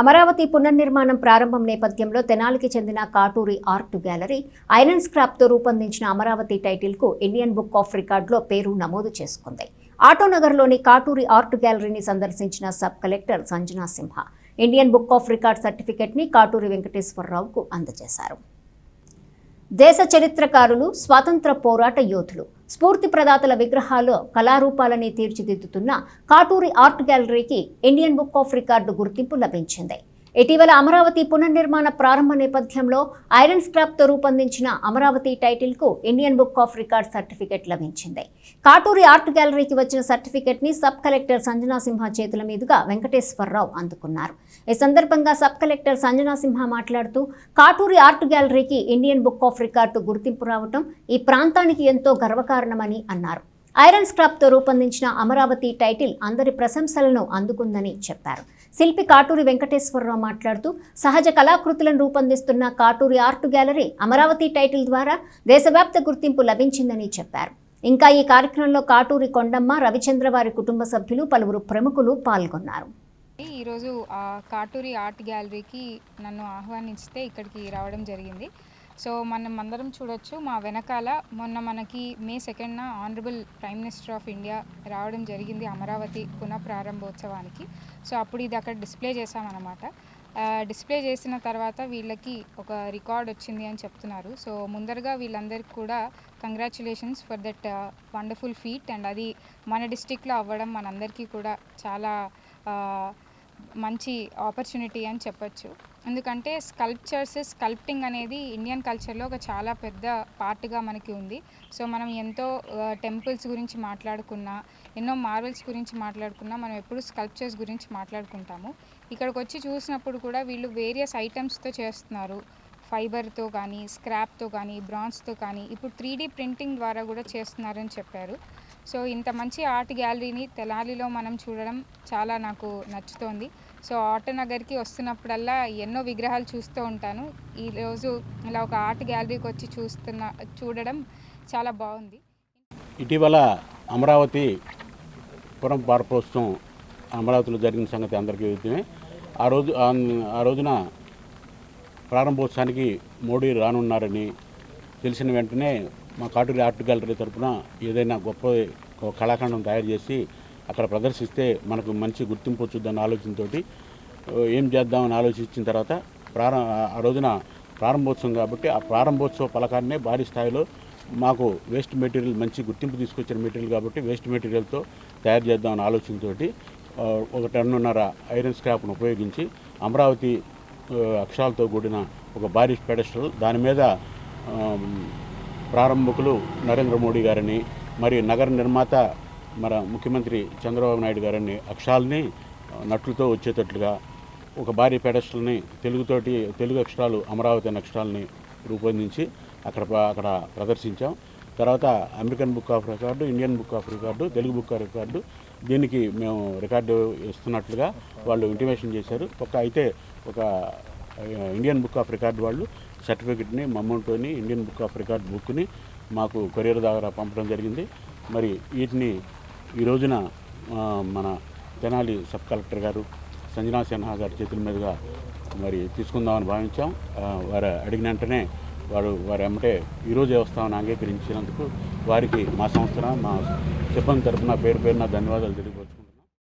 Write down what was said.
అమరావతి పునర్నిర్మాణం ప్రారంభం నేపథ్యంలో తెనాలికి చెందిన కాటూరి ఆర్ట్ గ్యాలరీ ఐరన్ స్క్రాప్తో రూపొందించిన అమరావతి టైటిల్కు ఇండియన్ బుక్ ఆఫ్ రికార్డులో పేరు నమోదు చేసుకుంది. ఆటోనగర్లోని కాటూరి ఆర్ట్ గ్యాలరీని సందర్శించిన sub collector Sanjana Simha Indian book of record సర్టిఫికెట్ని Katuri వెంకటేశ్వరరావుకు అందజేశారు. దేశ చరిత్రకారులు స్వాతంత్ర పోరాట యోధులు స్ఫూర్తి ప్రదాతల విగ్రహాలు కళారూపాలని తీర్చిదిద్దుతున్న కాటూరి ఆర్ట్ గ్యాలరీకి ఇండియన్ బుక్ ఆఫ్ రికార్డు గుర్తింపు లభించింది. ఇటీవల అమరావతి పునర్నిర్మాణ ప్రారంభ నేపథ్యంలో ఐరన్ స్క్రాప్తో రూపొందించిన Amaravati టైటిల్కు Indian book of record certificate లభించింది. కాటూరి ఆర్ట్ గ్యాలరీకి వచ్చిన సర్టిఫికెట్ని సబ్ కలెక్టర్ సంజనా సింహ చేతుల మీదుగా వెంకటేశ్వరరావు అందుకున్నారు. ఈ సందర్భంగా సబ్ కలెక్టర్ సంజనా సింహ మాట్లాడుతూ కాటూరి ఆర్ట్ గ్యాలరీకి ఇండియన్ బుక్ ఆఫ్ రికార్డు గుర్తింపు రావటం ఈ ప్రాంతానికి ఎంతో గర్వకారణమని అన్నారు. ఐరన్ స్క్రాప్తో రూపొందించిన అమరావతి టైటిల్ అందరి ప్రశంసలను అందుకుందని చెప్పారు. శిల్పి కాటూరి వెంకటేశ్వరరావు మాట్లాడుతూ సహజ కళాకృతులను రూపొందిస్తున్న Katuri art gallery Amaravati title ద్వారా దేశవ్యాప్త గుర్తింపు లభించిందని చెప్పారు. ఇంకా ఈ కార్యక్రమంలో కాటూరి కొండమ్మ రవిచంద్ర వారి కుటుంబ సభ్యులు పలువురు ప్రముఖులు పాల్గొన్నారు. ఈరోజు కాటూరి ఆర్ట్ గ్యాలరీకి నన్ను ఆహ్వానించితే ఇక్కడికి రావడం జరిగింది. సో మనం అందరం చూడొచ్చు మా వెనకాల మొన్న మనకి May సెకండ్న honourable prime minister of India రావడం జరిగింది అమరావతి పునః ప్రారంభోత్సవానికి సో అప్పుడు ఇది అక్కడ డిస్ప్లే చేసామన్నమాట డిస్ప్లే చేసిన తర్వాత వీళ్ళకి ఒక రికార్డ్ వచ్చింది అని చెప్తున్నారు. సో ముందరగా వీళ్ళందరికీ కూడా congratulations for that wonderful feat and అది మన డిస్టిక్లో అవ్వడం మనందరికీ కూడా చాలా మంచి ఆపర్చునిటీ అని చెప్పొచ్చు. ఎందుకంటే స్కల్ప్చర్స్ స్కల్ప్టింగ్ అనేది ఇండియన్ కల్చర్లో ఒక చాలా పెద్ద పార్ట్గా మనకి ఉంది. సో మనం ఎంతో టెంపుల్స్ గురించి మాట్లాడుకున్నా ఎన్నో మార్వెల్స్ గురించి మాట్లాడుకున్నా మనం ఎప్పుడు స్కల్ప్చర్స్ గురించి మాట్లాడుకుంటాము. ఇక్కడికి వచ్చి చూసినప్పుడు కూడా వీళ్ళు వేరియస్ ఐటమ్స్తో చేస్తున్నారు. ఫైబర్తో కానీ స్క్రాప్తో కానీ బ్రాన్స్తో కానీ ఇప్పుడు త్రీ ప్రింటింగ్ ద్వారా కూడా చేస్తున్నారని చెప్పారు. సో ఇంత మంచి ఆర్ట్ గ్యాలరీని తెనాలిలో మనం చూడడం చాలా నాకు నచ్చుతోంది. సో ఆర్ట్ నగర్కి వస్తున్నప్పుడల్లా ఎన్నో విగ్రహాలు చూస్తూ ఉంటాను. ఈరోజు ఇలా ఒక ఆర్ట్ గ్యాలరీకి వచ్చి చూస్తున్న చూడడం చాలా బాగుంది. ఇటీవల అమరావతి పురం పార్పోత్సవం అమరావతిలో జరిగిన సంగతి అందరికీ విద్యమే ఆ రోజు ఆ- ఆ రోజున ప్రారంభోత్సవానికి మోడీ రానున్నారని తెలిసిన వెంటనే మా కాటూరి ఆర్ట్ గ్యాలరీ తరపున ఏదైనా గొప్ప కళాఖండం తయారు చేసి అక్కడ ప్రదర్శిస్తే మనకు మంచి గుర్తింపు వచ్చుద్దన్న ఆలోచనతోటి ఏం చేద్దామని ఆలోచించిన తర్వాత ప్రారం ఆ రోజున ప్రారంభోత్సవం కాబట్టి ఆ ప్రారంభోత్సవ పలకాన్నే భారీ స్థాయిలో మాకు వేస్ట్ మెటీరియల్ మంచి గుర్తింపు తీసుకొచ్చిన మెటీరియల్ కాబట్టి వేస్ట్ మెటీరియల్తో తయారు చేద్దామని ఆలోచనతోటి ఒక టన్నున్నర ఐరన్ స్క్రాప్ను ఉపయోగించి అమరావతి అక్షరాలతో కూడిన ఒక భారీ పెడస్టల్ దాని మీద ప్రారంభకులు నరేంద్ర మోడీ గారని మరి నగర నిర్మాత మన ముఖ్యమంత్రి చంద్రబాబు నాయుడు గారని అక్షరాలని నటులతో నట్లతో వచ్చేటట్లుగా ఒక భారీ పెడస్టల్ని తెలుగుతోటి తెలుగు అక్షరాలు అమరావతి అనే అక్షరాలని రూపొందించి అక్కడ అక్కడ ప్రదర్శించాం. తర్వాత American book of record Indian book of record Telugu book of record దీనికి మేము రికార్డు ఇస్తున్నట్లుగా వాళ్ళు ఇంటిమేషన్ చేశారు. ఒక అయితే ఒక ఇండియన్ బుక్ ఆఫ్ రికార్డు వాళ్ళు సర్టిఫికెట్ని మమ్మల్తోని ఇండియన్ బుక్ ఆఫ్ రికార్డ్ బుక్ని మాకు కొరియర్ ద్వారా పంపడం జరిగింది. మరి వీటిని ఈ రోజున మన తెనాలి సబ్ కలెక్టర్ గారు సంజనా సిన్హా గారి చేతుల మీదుగా మరి తీసుకుందామని భావించాం. వారు అడిగిన వెంటనే వారు వారు ఎమ్మటే ఈరోజు వ్యవస్థను అంగీకరించినందుకు వారికి మా సంస్థ మా సిబ్బంది తరపున పేరు పేరున ధన్యవాదాలు తెలియవచ్చు